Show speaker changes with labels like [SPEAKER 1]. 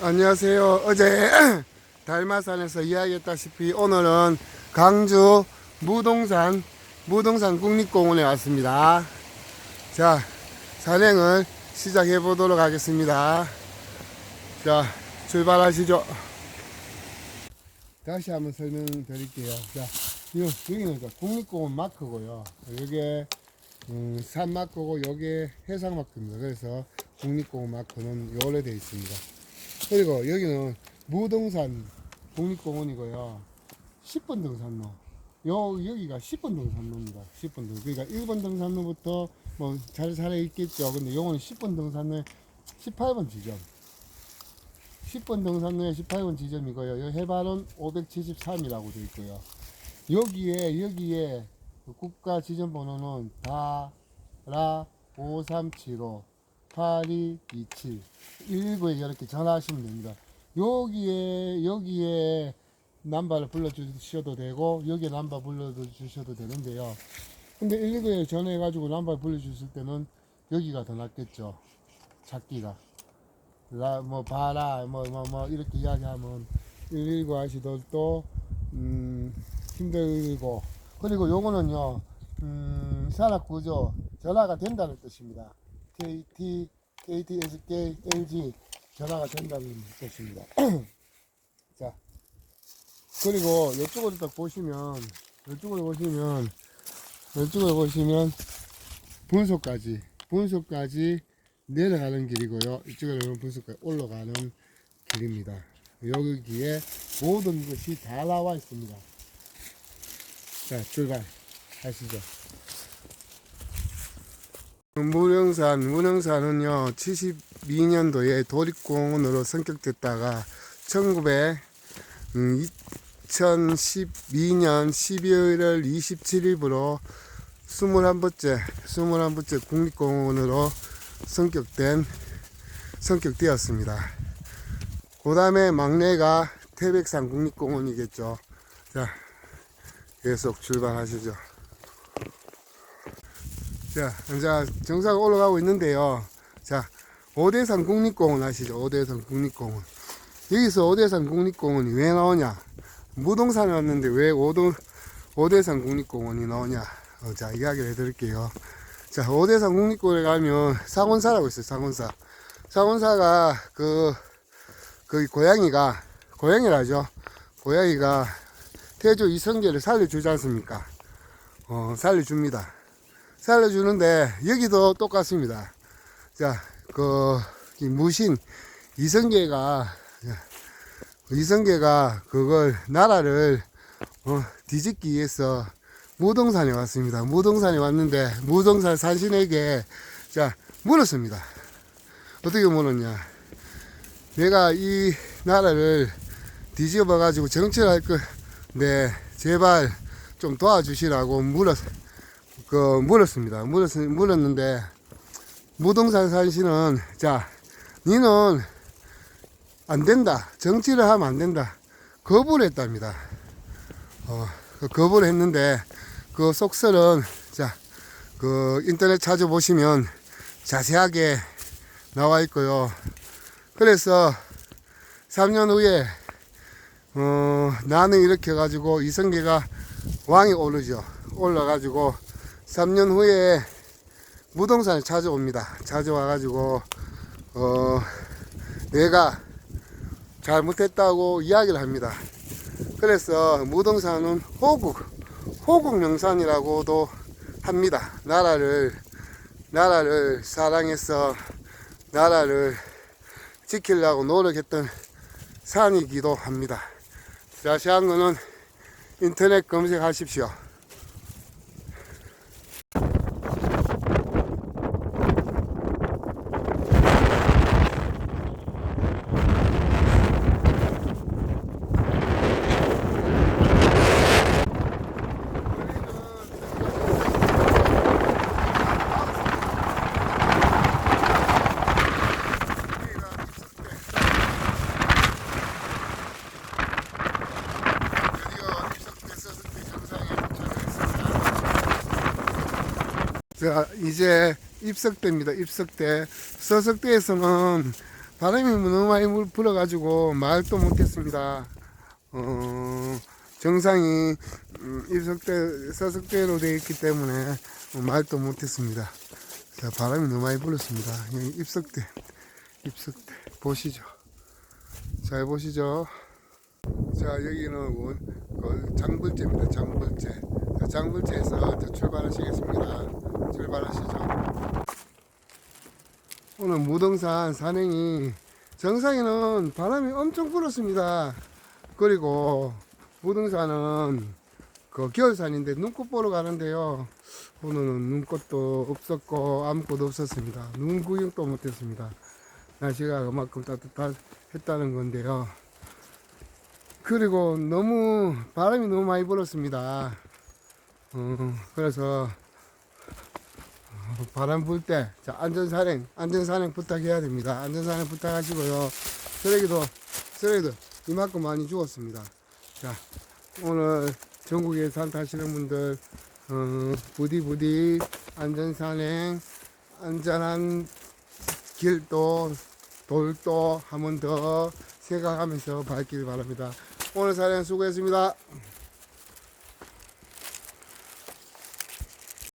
[SPEAKER 1] 안녕하세요. 어제 달마산에서 이야기했다시피 오늘은 강주 무동산 무동산 국립공원에 왔습니다. 자, 산행을 시작해 보도록 하겠습니다. 자, 출발하시죠. 다시 한번 설명드릴게요. 자, 여기는 국립공원 마크고요. 여기에 음, 산 마크고 여기에 해상 마크입니다. 그래서 국립공원 마크는 요래 되어 있습니다. 그리고 여기는 무등산 국립공원이고요. 10번 등산로. 요, 여기가 10번 등산로입니다. 10번 등. 그러니까 1번 등산로부터 뭐 잘 살아 있겠죠. 근데 요거는 10번 등산로에 18번 지점. 10번 등산로에 18번 지점이고요. 요 해발은 573이라고 되어 있고요. 여기에, 여기에 그 국가 지점 번호는 다라 5375 8227 119에 이렇게 전화하시면 됩니다. 여기에 여기에 남바를 불러주셔도 되고 여기에 남바 불러주셔도 되는데요. 근데 119에 전화해가지고 남바를 불러주실 때는 여기가 더 낫겠죠. 찾기가. 라, 뭐 봐라 뭐뭐 뭐 이렇게 이야기하면 119 아시들도 음, 힘들고 그리고 요거는요 음, 산악구조 전화가 된다는 뜻입니다. KT, KT, SK, LG 전화가 된다는 뜻입니다. 자, 그리고 이쪽으로 딱 보시면, 이쪽으로 보시면, 이쪽으로 보시면, 분소까지, 분소까지 내려가는 길이고요. 이쪽으로는 분소까지 올라가는 길입니다. 여기에 모든 것이 다 나와 있습니다. 자, 출발 하시죠. 무령산, 무령산은요, 72년도에 도립공원으로 선격됐다가 1900, 음, 2012년 12월 27일부로 21번째, 21번째 국립공원으로 성격된, 성격되었습니다. 그 다음에 막내가 태백산 국립공원이겠죠. 자, 계속 출발하시죠. 자, 이제 정상 올라가고 있는데요. 자, 오대산 국립공원 아시죠? 오대산 국립공원. 여기서 오대산 국립공원이 왜 나오냐? 무동산에 왔는데 왜 오도, 오대산 국립공원이 나오냐? 어, 자, 이야기를 해드릴게요. 자, 오대산 국립공원에 가면 상원사라고 있어요, 상원사. 상원사가 그, 그 고양이가, 고양이라죠? 고양이가 태조 이성계를 살려주지 않습니까? 어, 살려줍니다. 살려주는데 여기도 똑같습니다. 자, 그이 무신 이성계가 이성계가 그걸 나라를 어, 뒤집기 위해서 무동산에 왔습니다. 무동산에 왔는데 무동산 산신에게 자 물었습니다. 어떻게 물었냐? 내가 이 나라를 뒤집어 가지고 정치를 할 건데 제발 좀 도와주시라고 물었. 그 물었습니다. 물었 물었는데 무동산 산신은 자 니는 안 된다. 정치를 하면 안 된다. 거부를 했답니다. 어, 그 거부를 했는데 그 속설은 자 그 인터넷 찾아보시면 자세하게 나와 있고요. 그래서 3년 후에 어, 나는 이렇게 가지고 이성계가 왕이 오르죠. 올라가지고 3년 후에 무동산에 찾아옵니다. 찾아와가지고, 어, 내가 잘못했다고 이야기를 합니다. 그래서 무동산은 호국, 호국 명산이라고도 합니다. 나라를, 나라를 사랑해서 나라를 지키려고 노력했던 산이기도 합니다. 자세한 거는 인터넷 검색하십시오. 자, 이제 입석대입니다. 입석대. 서석대에서는 바람이 너무 많이 불- 불어가지고 말도 못했습니다. 어, 정상이 음, 입석대, 서석대로 되어 있기 때문에 말도 못했습니다. 자, 바람이 너무 많이 불었습니다. 여기 입석대, 입석대 보시죠. 잘 보시죠. 자, 여기는 원, 그 장불제입니다. 장불제. 자, 장불제에서 자, 출발하시겠습니다. 출발하시죠. 오늘 무등산 산행이 정상에는 바람이 엄청 불었습니다. 그리고 무등산은 그 겨울산인데 눈꽃 보러 가는데요. 오늘은 눈꽃도 없었고 아무것도 없었습니다. 눈 구경도 못했습니다. 날씨가 그만큼 따뜻했다는 건데요. 그리고 너무 바람이 너무 많이 불었습니다. 어, 그래서 어, 바람 불 때 안전산행 안전산행 부탁해야 됩니다. 안전산행 부탁하시고요. 쓰레기도 쓰레기도 이만큼 많이 주웠습니다. 자 오늘 전국에 산 타시는 분들 어, 부디 부디 안전산행 안전한 길도 돌도 한 번 더 생각하면서 밟길 바랍니다. 오늘 사냥 수고했습니다.